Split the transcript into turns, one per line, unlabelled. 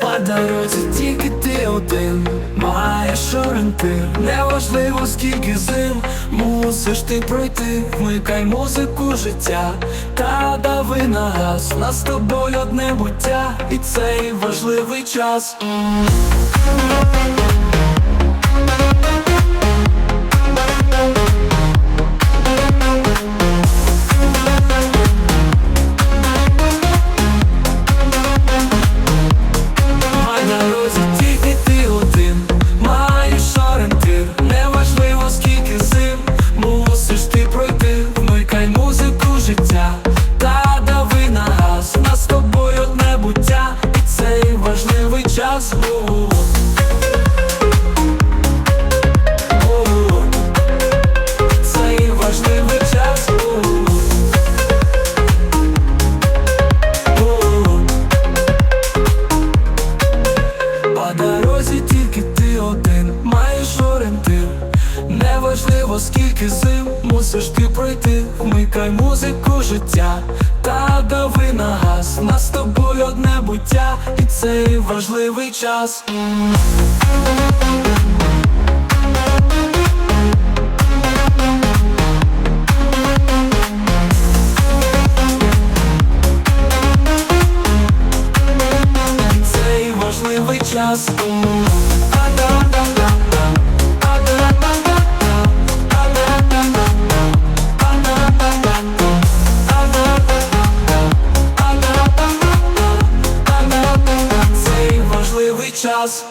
По дорозі тільки ти скільки Мусиш ти пройти. Вмикай музику життя. Та дави на газ. Нас з тобою одне буття. І цей важливий час Неважливо скільки зим мусиш ти пройти. Вмикай музику життя та дави на газ. Нас з тобою одне буття І цей важливий час. Цей важливий час час